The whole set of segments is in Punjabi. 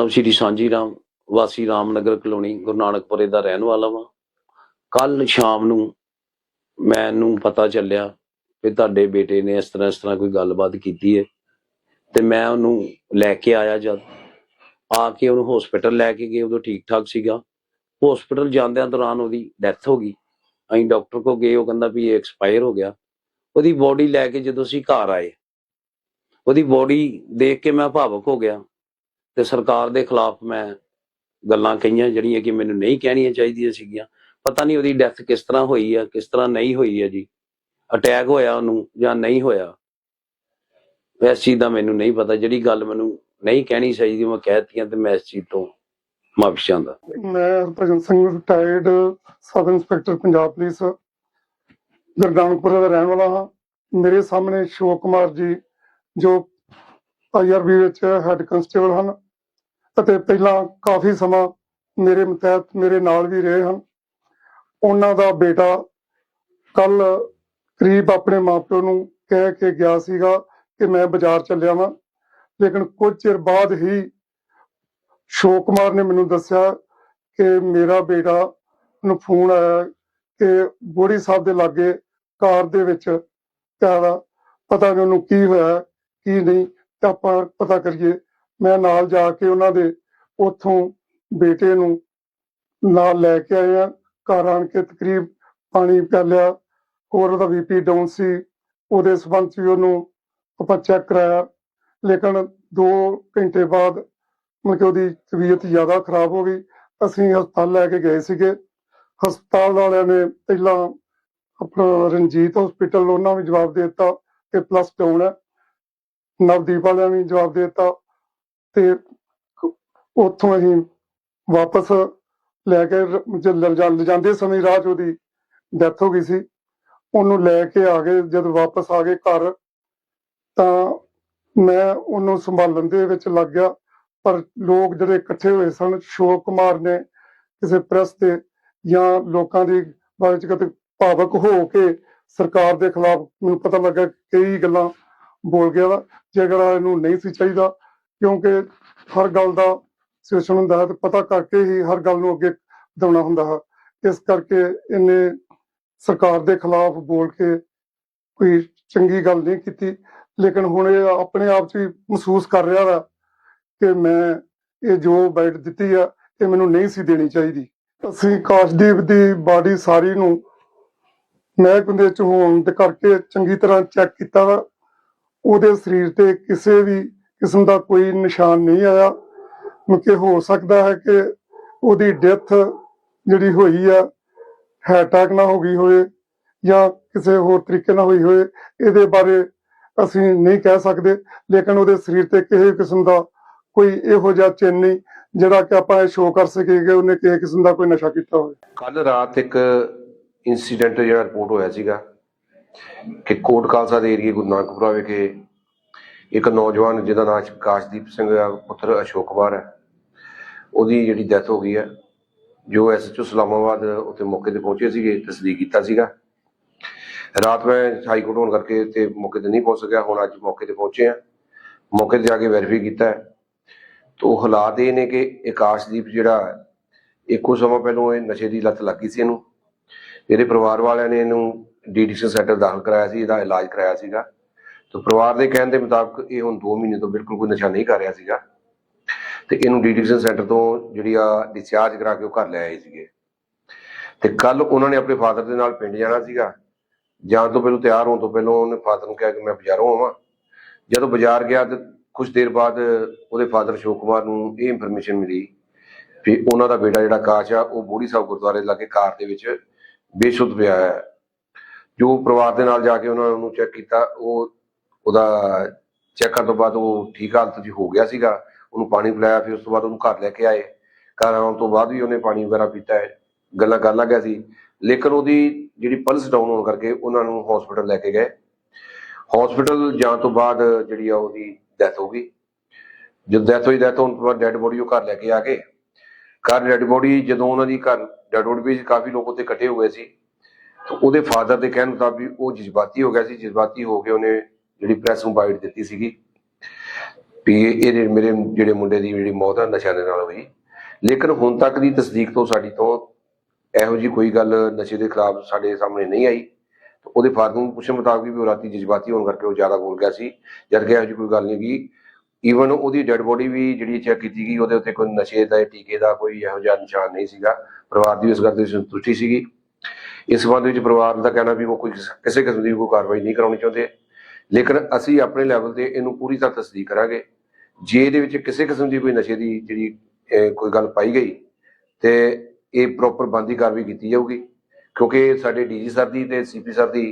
ਨਾਮ ਸ਼੍ਰੀ ਸਾਂਝੀ ਰਾਮ, ਵਾਸੀ ਰਾਮਨਗਰ ਕਲੋਨੀ, ਗੁਰੂ ਨਾਨਕਪੁਰੇ ਦਾ ਰਹਿਣ ਵਾਲਾ ਵਾਂ। ਕੱਲ ਸ਼ਾਮ ਨੂੰ ਮੈਨੂੰ ਪਤਾ ਚੱਲਿਆ ਕਿ ਤੁਹਾਡੇ ਬੇਟੇ ਨੇ ਇਸ ਤਰ੍ਹਾਂ ਇਸ ਤਰ੍ਹਾਂ ਕੋਈ ਗੱਲਬਾਤ ਕੀਤੀ ਹੈ ਤੇ ਮੈਂ ਉਹਨੂੰ ਲੈ ਕੇ ਆਇਆ ਜਦ। ਆ ਕੇ ਉਹਨੂੰ ਹਸਪੀਟਲ ਲੈ ਕੇ ਗਏ, ਉਦੋਂ ਠੀਕ ਠਾਕ ਸੀਗਾ। ਹਸਪੀਟਲ ਜਾਂਦਿਆਂ ਦੌਰਾਨ ਉਹਦੀ ਡੈਥ ਹੋ ਗਈ। ਅਸੀਂ ਡਾਕਟਰ ਕੋ ਗਏ, ਉਹ ਕਹਿੰਦਾ ਵੀ ਇਹ ਐਕਸਪਾਇਰ ਹੋ ਗਿਆ। ਉਹਦੀ ਬੋਡੀ ਲੈ ਕੇ ਜਦੋਂ ਅਸੀਂ ਘਰ ਆਏ, ਉਹਦੀ ਬੋਡੀ ਦੇਖ ਕੇ ਮੈਂ ਭਾਵੁਕ ਹੋ ਗਿਆ। ਤੇ ਸਰਕਾਰ ਦੇ ਖਿਲਾਫ ਮੈਂ ਗੱਲਾਂ ਕਹੀਆਂ ਜਿਹੜੀਆਂ ਕਿ ਮੈਨੂੰ ਨਹੀਂ ਕਹਿਣੀਆਂ ਚਾਹੀਦੀਆਂ ਸੀਗੀਆਂ। ਪਤਾ ਨਹੀਂ ਉਹਦੀ ਡੈਥ ਕਿਸ ਤਰ੍ਹਾਂ ਹੋਈ ਆ, ਕਿਸ ਤਰ੍ਹਾਂ ਨਹੀਂ ਹੋਈ ਹੈ ਜੀ। ਅਟੈਕ ਹੋਇਆ ਉਹਨੂੰ ਜਾਂ ਨਹੀਂ ਹੋਇਆ, ਇਸ ਚੀਜ਼ ਦਾ ਮੈਨੂੰ ਨਹੀਂ ਪਤਾ। ਜਿਹੜੀ ਗੱਲ ਮੈਨੂੰ ਨਹੀਂ ਕਹਿਣੀ ਚਾਹੀਦੀ, ਮੈਂ ਕਹਿਤੀਆਂ ਤੇ ਮੈਂ ਇਸ ਚੀਜ਼ ਤੋਂ ਮਾਫੀ ਚਾਹੁੰਦਾ ਮੈਂ Harbhajan Singh retired sub inspector, Punjab police Gurdanpur ਦਾ ਰਹਿਣ ਵਾਲਾ ਹਾਂ। ਮੇਰੇ ਸਾਹਮਣੇ ਸ਼ੋਕ ਕੁਮਾਰ ਜੀ ਜੋ ਆਈਆਰਬੀ ਵਿੱਚ ਹੈੱਡ ਕਨਸਟੇਬਲ ਹਨ। ਅਤੇ ਪਹਿਲਾਂ ਕਾਫੀ ਸਮਾਂ ਮੇਰੇ ਮਤਹਿਤ ਮੇਰੇ ਨਾਲ ਵੀ ਰਹੇ ਹਨ। ਉਹਨਾਂ ਦਾ ਬੇਟਾ ਕੱਲ ਕਰੀਬ ਆਪਣੇ ਮਾਪਿਓ ਨੂੰ ਕਹਿ ਕੇ ਗਿਆ ਸੀਗਾ ਕਿ ਮੈਂ ਬਾਜ਼ਾਰ ਚੱਲਿਆ ਵਾਂ। ਲੇਕਿਨ ਕੁਝ ਚਿਰ ਬਾਅਦ ਹੀ ਸ਼ੋਕ ਕੁਮਾਰ ਨੇ ਮੈਨੂੰ ਦੱਸਿਆ ਕਿ ਮੇਰਾ ਬੇਟਾ ਨੂੰ ਫੋਨ ਆਇਆ ਕਿ ਬੋੜੀ ਸਾਹਿਬ ਦੇ ਲਾਗੇ ਕਾਰ ਦੇ ਵਿੱਚ ਪਿਆ ਪਤਾ ਨਹੀਂ ਉਹਨੂੰ ਕੀ ਹੋਇਆ, ਕੀ ਨਹੀਂ, ਤੇ ਆਪਾਂ ਪਤਾ ਕਰੀਏ ਮੈਂ ਨਾਲ ਜਾ ਕੇ ਉਹਨਾਂ ਦੇ ਉੱਥੋਂ ਬੇਟੇ ਨੂੰ ਨਾਲ ਲੈ ਕੇ ਆਏ ਘਰ ਆਣ ਕੇ ਤਕਰੀਬ ਪਾਣੀ ਪਿਆਲਿਆ ਹੋਰ ਉਹਦਾ ਬੀਪੀ ਡਾਊਨ ਸੀ। ਉਹਦੇ ਸਬੰਧ 'ਚ ਉਹਨੂੰ ਆਪਾਂ ਚੈੱਕ ਕਰਾਇਆ। ਲੇਕਿਨ 2 ਘੰਟੇ ਬਾਅਦ ਮਤਲਬ ਕਿ ਉਹਦੀ ਤਬੀਅਤ ਜ਼ਿਆਦਾ ਖਰਾਬ ਹੋ ਗਈ। ਅਸੀਂ ਹਸਪਤਾਲ ਲੈ ਕੇ ਗਏ ਸੀਗੇ। ਹਸਪਤਾਲ ਵਾਲਿਆਂ ਨੇ ਪਹਿਲਾਂ ਆਪਣਾ ਰਣਜੀਤ ਹਸਪੀਟਲ ਉਹਨਾਂ ਵੀ ਜਵਾਬ ਦੇ ਦਿੱਤਾ ਕਿ ਪਲੱਸ ਡਾਊਨ ਹੈ। ਨਵਦੀਪ ਵਾਲਿਆਂ ਵੀ ਜਵਾਬ ਦੇ ਦਿੱਤਾ। ਤੇ ਕ- ਉੱਥੋਂ ਅਸੀਂ ਵਾਪਸ ਲੈ ਕੇ ਰ- ਜ- ਲਿਜਾਂਦੇ ਸਮੇਂ ਰਾਹ 'ਚ ਉਹਦੀ ਡੈਥ ਹੋ ਗਈ ਸੀ। ਉਹਨੂੰ ਲੈ ਕੇ ਆ ਗਏ, ਜਦ ਵਾਪਸ ਆ ਗਏ ਘਰ, ਤਾਂ ਮੈਂ ਉਹਨੂੰ ਸੰਭਾਲਣ ਦੇ ਵਿੱਚ ਲੱਗ ਗਿਆ। ਪਰ ਲੋਕ ਜਿਹੜੇ ਇਕੱਠੇ ਹੋਏ ਸਨ ਸ਼ੋਕ ਕੁਮਾਰ ਨੇ ਕਿਸੇ ਪ੍ਰੈਸ ਤੇ ਜਾਂ ਲੋਕਾਂ ਦੀ ਬਾਰੇ ਕਦੇ ਭਾਵਕ ਹੋ ਕੇ ਸਰਕਾਰ ਦੇ ਖਿਲਾਫ ਮੈਨੂੰ ਪਤਾ ਲੱਗਾ ਕਈ ਗੱਲਾਂ ਬੋਲ ਗਿਆ ਵਾ। ਜਿਹੜਾ ਇਹਨੂੰ ਨਹੀਂ ਸੀ ਚਾਹੀਦਾ ਕਿਉਂਕਿ ਹਰ ਗੱਲ ਦਾ ਸਿਚੁਏਸ਼ਨ ਹੁੰਦਾ ਹੈ ਤੇ ਪਤਾ ਕਰਕੇ ਹੀ ਹਰ ਗੱਲ ਨੂੰ ਅੱਗੇ ਵਧਾਉਣਾ ਹੁੰਦਾ ਹੈ। ਇਸ ਕਰਕੇ ਇਹਨੇ ਸਰਕਾਰ ਦੇ ਖਿਲਾਫ ਬੋਲ ਕੇ ਕੋਈ ਚੰਗੀ ਗੱਲ ਨਹੀਂ ਕੀਤੀ। ਲੇਕਿਨ ਹੁਣ ਇਹ ਆਪਣੇ ਆਪ 'ਚ ਮਹਿਸੂਸ ਕਰ ਰਿਹਾ ਵਾ ਕਿ ਮੈਂ ਇਹ ਜੋ ਬਾਈਟ ਦਿੱਤੀ ਆ, ਇਹ ਮੈਨੂੰ ਨਹੀਂ ਸੀ ਦੇਣੀ ਚਾਹੀਦੀ। ਅਸੀਂ ਕਾਸ਼ਦੀਪ ਦੀ ਬਾਡੀ ਸਾਰੀ ਨੂੰ ਮਹਿਕ ਦੇ ਚ ਹੋਣ ਦੇ ਕਰਕੇ ਚੰਗੀ ਤਰ੍ਹਾਂ ਚੈੱਕ ਕੀਤਾ ਵਾ। ਉਹਦੇ ਸਰੀਰ ਤੇ ਕਿਸੇ ਵੀ ਕਿਸਮ ਦਾ ਕੋਈ ਨਿਸ਼ਾਨ ਨਹੀਂ ਆਇਆ। ਕਿ ਹੋ ਸਕਦਾ ਹੈ ਕਿ ਉਹਦੀ ਡੈਥ ਜਿਹੜੀ ਹੋਈ ਆ ਅਟੈਕ ਨਾ ਹੋ ਗਈ ਹੋਵੇ ਜਾਂ ਕਿਸੇ ਹੋਰ ਤਰੀਕੇ ਨਾਲ ਹੋਈ ਹੋਵੇ, ਇਹਦੇ ਬਾਰੇ ਅਸੀਂ ਨਹੀਂ ਕਹਿ ਸਕਦੇ। ਲੇਕਿਨ ਉਹਦੇ ਸਰੀਰ ਤੇ ਕਿਸੇ ਕਿਸਮ ਦਾ ਕੋਈ ਇਹੋ ਜਿਹਾ ਚਿੰਨ ਨਹੀਂ, ਜਿਹੜਾ ਕਿ ਆਪਾਂ ਇਹ ਸ਼ੋਅ ਕਰ ਸਕੀਏ ਕਿ ਉਹਨੇ ਕਿਸੇ ਕਿਸਮ ਦਾ ਕੋਈ ਨਸ਼ਾ ਕੀਤਾ ਹੋਵੇ। ਕੱਲ ਰਾਤ ਇੱਕ ਇਨਸੀਡੈਂਟ ਜਿਹੜਾ ਰਿਪੋਰਟ ਹੋਇਆ ਸੀਗਾ ਕਿ ਕੋਟ ਖਾਲਸਾ ਦੇ ਏਰੀਏ ਗੁਰੂ ਨਾਨਕਪੁਰਾ ਵਿਖੇ ਇੱਕ ਨੌਜਵਾਨ ਜਿਹਦਾ ਨਾਮ ਕਾਸ਼ਦੀਪ ਸਿੰਘ ਆ, ਪੁੱਤਰ ਅਸ਼ੋਕ ਕੁਮਾਰ ਹੈ। ਉਹਦੀ ਜਿਹੜੀ ਡੈਥ ਹੋ ਗਈ ਹੈ, ਜੋ ਐਸਐਚਓ ਸਲਾਮਾਬਾਦ ਉੱਥੇ ਮੌਕੇ ਤੇ ਪਹੁੰਚੇ ਸੀਗੇ ਤਸਦੀਕ ਕੀਤਾ ਸੀਗਾ। ਰਾਤ ਮੈਂ ਹਾਈ ਕੋਰਟ ਹੋਣ ਕਰਕੇ ਤੇ ਮੌਕੇ ਤੇ ਨਹੀਂ ਪਹੁੰਚ ਸਕਿਆ, ਹੁਣ ਅੱਜ ਮੌਕੇ ਤੇ ਪਹੁੰਚੇ ਆ ਮੌਕੇ ਤੇ ਜਾ ਕੇ ਵੈਰੀਫਾਈ ਕੀਤਾ ਤੋ ਹਾਲਾਤ ਇਹ ਨੇ ਕਿ ਆਕਾਸ਼ਦੀਪ ਜਿਹੜਾ ਇੱਕੋ ਸਮਾਂ ਪਹਿਲਾਂ ਇਹ ਨਸ਼ੇ ਦੀ ਲੱਤ ਲੱਗੀ ਸੀ ਇਹਨੂੰ। ਇਹਦੇ ਪਰਿਵਾਰ ਵਾਲਿਆਂ ਨੇ ਇਹਨੂੰ ਡੀਡੀਸੀ ਸੈਂਟਰ ਦਾਖਲ ਕਰਾਇਆ ਸੀ, ਇਹਦਾ ਇਲਾਜ ਕਰਾਇਆ ਸੀਗਾ। ਤੇ ਪਰਿਵਾਰ ਦੇ ਕਹਿਣ ਦੇ ਮੁਤਾਬਕ ਇਹ ਹੁਣ 2 ਮਹੀਨੇ ਤੋਂ ਬਿਲਕੁਲ ਕੋਈ ਨਸ਼ਾ ਨਹੀਂ ਕਰ ਰਿਹਾ ਸੀਗਾ। ਤੇ ਇਹਨੂੰ ਡੀਡੀਸੀ ਸੈਂਟਰ ਤੋਂ ਜਿਹੜੀ ਆ ਡਿਸਚਾਰਜ ਕਰਾ ਕੇ ਉਹ ਘਰ ਲੈ ਆਏ ਸੀਗੇ। ਤੇ ਕੱਲ ਉਹਨਾਂ ਨੇ ਆਪਣੇ ਫਾਦਰ ਦੇ ਨਾਲ ਪਿੰਡ ਜਾਣਾ ਸੀਗਾ। ਜਾਣ ਤੋਂ ਪਹਿਲਾਂ ਤਿਆਰ ਹੋਣ ਤੋਂ ਪਹਿਲਾਂ ਉਹਨੇ ਫਾਦਰ ਨੂੰ ਕਿਹਾ ਕਿ ਮੈਂ ਬਾਜ਼ਾਰੋਂ ਆਵਾਂ। ਜਦੋਂ ਬਾਜ਼ਾਰ ਗਿਆ ਤੇ ਕੁਝ ਦੇਰ ਬਾਅਦ ਉਹਦੇ ਫਾਦਰ ਅਸ਼ੋਕ ਕੁਮਾਰ ਨੂੰ ਇਹ ਇਨਫੋਰਮੇਸ਼ਨ ਮਿਲੀ ਵੀ ਉਹਨਾਂ ਦਾ ਬੇਟਾ ਜਿਹੜਾ ਕਾਸ਼ ਆ, ਉਹ ਬੋੜੀ ਸਾਹਿਬ ਗੁਰਦੁਆਰੇ ਲਾਗੇ ਕਾਰ ਦੇ ਵਿੱਚ ਬੇਸ਼ੁੱਧ ਪਿਆ ਹੈ ਜੋ ਪਰਿਵਾਰ ਦੇ ਨਾਲ ਜਾ ਕੇ ਉਹਨਾਂ ਨੂੰ ਚੈੱਕ ਕੀਤਾ, ਉਹ ਉਹਦਾ ਚੈੱਕ ਕਰਨ ਤੋਂ ਬਾਅਦ ਉਹ ਠੀਕ ਹਾਲਤ 'ਚ ਹੋ ਗਿਆ ਸੀਗਾ। ਉਹਨੂੰ ਪਾਣੀ ਪਿਲਾਇਆ, ਫਿਰ ਉਸ ਤੋਂ ਬਾਅਦ ਉਹਨੂੰ ਘਰ ਲੈ ਕੇ ਆਏ। ਘਰ ਆਉਣ ਤੋਂ ਬਾਅਦ ਵੀ ਉਹਨੇ ਪਾਣੀ ਵਗੈਰਾ ਪੀਤਾ ਹੈ। ਗੱਲਾਂ ਕਰਨ ਲੱਗਾ ਸੀ। ਲੇਕਿਨ ਉਹਦੀ ਜਿਹੜੀ ਪਲਸ ਡਾਊਨ ਹੋਣ ਕਰਕੇ ਉਹਨਾਂ ਨੂੰ ਹਸਪੀਟਲ ਲੈ ਕੇ ਗਏ। ਹਸਪੀਟਲ ਜਾਣ ਤੋਂ ਬਾਅਦ ਜਿਹੜੀ ਆ ਉਹਦੀ ਡੈਥ ਹੋ ਗਈ। ਜਦ ਡੈਥ ਹੋਈ ਡੈਥ ਹੋਣ ਤੋਂ ਬਾਅਦ ਡੈਡ ਬੋਡੀ ਉਹ ਘਰ ਲੈ ਕੇ ਆ ਗਏ। ਘਰ ਡੈਡ ਬੋਡੀ ਜਦੋਂ ਉਹਨਾਂ ਦੀ ਘਰ ਡੈਡ ਬੋਡੀ ਵੀ ਕਾਫੀ ਲੋਕ ਉੱਥੇ ਇਕੱਠੇ ਹੋਏ ਸੀ। ਤੇ ਉਹਦੇ ਫਾਦਰ ਦੇ ਕਹਿਣ ਮੁਤਾਬਿਕ ਉਹ ਜਜ਼ਬਾਤੀ ਹੋ ਗਿਆ ਸੀ। ਜਜ਼ਬਾਤੀ ਹੋ ਕੇ ਉਹਨੇ ਜਿਹੜੀ ਪ੍ਰੈਸ ਨੂੰ ਬਾਈਟ ਦਿੱਤੀ ਸੀਗੀ, ਵੀ ਇਹ ਮੇਰੇ ਜਿਹੜੇ ਮੁੰਡੇ ਦੀ ਜਿਹੜੀ ਮੌਤ ਆ ਨਸ਼ਾ ਦੇ ਨਾਲ ਹੋਈ। ਲੇਕਿਨ ਹੁਣ ਤੱਕ ਦੀ ਤਸਦੀਕ ਤੋਂ ਸਾਡੀ ਤੋਂ ਇਹੋ ਜੀ ਕੋਈ ਗੱਲ ਨਸ਼ੇ ਦੇ ਖਿਲਾਫ ਸਾਡੇ ਸਾਹਮਣੇ ਨਹੀਂ ਆਈ। ਤੇ ਉਹਦੇ ਫਾਦਰ ਨੂੰ ਪੁੱਛਣ ਮੁਤਾਬਕ ਵੀ ਉਹ ਰਾਤੀ ਜਜ਼ਬਾਤੀ ਹੋਣ ਕਰਕੇ ਉਹ ਜ਼ਿਆਦਾ ਬੋਲ ਗਿਆ ਸੀ। ਜਦ ਕਿ ਇਹੋ ਜੀ ਕੋਈ ਗੱਲ ਨਹੀਂ ਗਈ ਈਵਨ ਉਹਦੀ ਡੈੱਡ ਬੋਡੀ ਵੀ ਜਿਹੜੀ ਚੈੱਕ ਕੀਤੀ ਗਈ, ਉਹਦੇ ਉੱਤੇ ਕੋਈ ਨਸ਼ੇ ਦਾ, ਟੀਕੇ ਦਾ ਕੋਈ ਇਹੋ ਜਿਹਾ ਨਿਸ਼ਾਨ ਨਹੀਂ ਸੀਗਾ। ਪਰਿਵਾਰ ਦੀ ਇਸ ਗੱਲ ਦੀ ਸੰਤੁਸ਼ਟੀ ਸੀਗੀ। ਇਸ ਸੰਬੰਧ ਵਿੱਚ ਪਰਿਵਾਰ ਦਾ ਕਹਿਣਾ ਵੀ ਉਹ ਕੋਈ ਕਿਸ- ਕਿਸੇ ਕਿਸਮ ਦੀ ਕੋਈ ਕਾਰਵਾਈ ਨਹੀਂ ਕਰਾਉਣੀ ਚਾਹੁੰਦੇ। ਲੇਕਿਨ ਅਸੀਂ ਆਪਣੇ ਲੈਵਲ ਤੇ ਇਹਨੂੰ ਪੂਰੀ ਤਰ੍ਹਾਂ ਤਸਦੀਕ ਕਰਾਂਗੇ। ਜੇ ਇਹਦੇ ਵਿੱਚ ਕਿਸੇ ਕਿਸਮ ਦੀ ਕੋਈ ਨਸ਼ੇ ਦੀ ਜਿਹੜੀ ਕੋਈ ਗੱਲ ਪਾਈ ਗਈ, ਤੇ ਇਹ ਪ੍ਰੋਪਰ ਬੰਦੀ ਕਾਰਵਾਈ ਕੀਤੀ ਜਾਊਗੀ। ਕਿਉਂਕਿ ਸਾਡੇ ਡੀਜੀ ਸਰ ਦੀ ਤੇ ਸੀਪੀ ਸਰ ਦੀ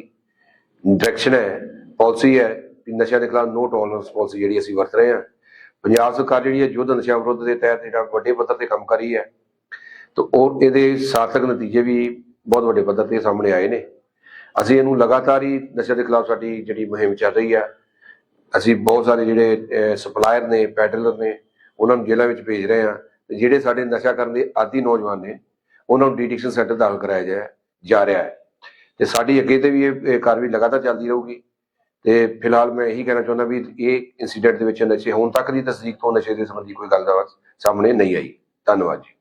ਡਾਇਰੈਕਸ਼ਨ ਹੈ ਪਾਲਿਸੀ ਹੈ ਕਿ ਨਸ਼ਿਆਂ ਦੇ ਖਿਲਾਫ ਨੋ ਟੋਲਰੈਂਸ ਪਾਲਿਸੀ ਜਿਹੜੀ ਅਸੀਂ ਵਰਤ ਰਹੇ ਹਾਂ। ਪੰਜਾਬ ਸਰਕਾਰ ਜਿਹੜੀ ਹੈ ਯੁੱਧ ਨਸ਼ਿਆਂ ਵਿਰੁੱਧ ਦੇ ਤਹਿਤ ਜਿਹੜਾ ਵੱਡੇ ਪੱਧਰ ਤੇ ਕੰਮ ਕਰ ਰਹੀ ਹੈ, ਤਾਂ ਉਹ ਇਹਦੇ ਸਾਰਥਕ ਨਤੀਜੇ ਵੀ ਬਹੁਤ ਵੱਡੇ ਪੱਧਰ ਤੇ ਸਾਹਮਣੇ ਆਏ ਨੇ। ਅਸੀਂ ਇਹਨੂੰ ਲਗਾਤਾਰ ਹੀ ਨਸ਼ੇ ਦੇ ਖਿਲਾਫ ਸਾਡੀ ਜਿਹੜੀ ਮੁਹਿੰਮ ਚੱਲ ਰਹੀ ਹੈ ਅਸੀਂ ਬਹੁਤ ਸਾਰੇ ਜਿਹੜੇ ਸਪਲਾਇਰ ਨੇ ਪੈਡਲਰ ਨੇ, ਉਹਨਾਂ ਨੂੰ ਜੇਲ੍ਹਾਂ ਵਿੱਚ ਭੇਜ ਰਹੇ ਹਾਂ ਤੇ ਜਿਹੜੇ ਸਾਡੇ ਨਸ਼ਾ ਕਰਨ ਦੇ ਆਦੀ ਨੌਜਵਾਨ ਨੇ, ਉਹਨਾਂ ਨੂੰ ਡਿਟੈਕਸ਼ਨ ਸੈਂਟਰ ਦਾਖਲ ਕਰਾਇਆ ਜਾ ਰਿਹਾ ਹੈ। ਤੇ ਸਾਡੀ ਅੱਗੇ ਤੇ ਵੀ ਇਹ ਇਹ ਕਾਰਵਾਈ ਲਗਾਤਾਰ ਚੱਲਦੀ ਰਹੂਗੀ। ਤੇ ਫਿਲਹਾਲ ਮੈਂ ਇਹੀ ਕਹਿਣਾ ਚਾਹੁੰਦਾ ਵੀ ਇਹ ਇਨਸੀਡੈਂਟ ਦੇ ਵਿੱਚ ਨਸ਼ੇ ਹੁਣ ਤੱਕ ਦੀ ਤਸਦੀਕ ਤੋਂ ਨਸ਼ੇ ਦੇ ਸੰਬੰਧੀ ਕੋਈ ਗੱਲ ਦਾ ਸਾਹਮਣੇ ਨਹੀਂ ਆਈ। ਧੰਨਵਾਦ ਜੀ।